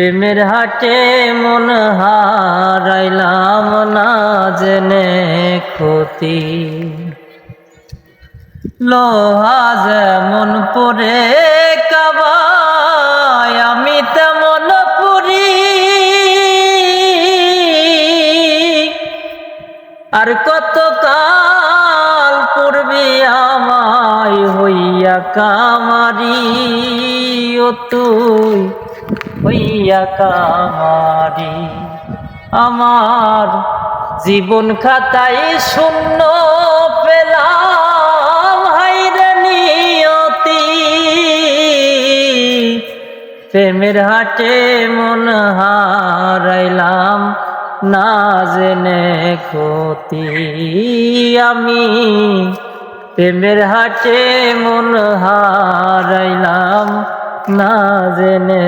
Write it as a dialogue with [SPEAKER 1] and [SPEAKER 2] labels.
[SPEAKER 1] প্রেমের হাটে মন হারাইলাম না জেনে ক্ষতি। লোহা যেমন পরে কাবায়, আমি তেমন পুরি। আর কত কাল পূর্বে আমায় হইয়া কামারি ও তুই হইয়া কামারি আমার জীবন খাতায় শূন্য পেলাম হাইরে নিয়তি। প্রেমের হাটে মন হারাইলাম, না জেনে ক্ষতি। আমি প্রেমের হাটে মন হারাইলাম না জেনে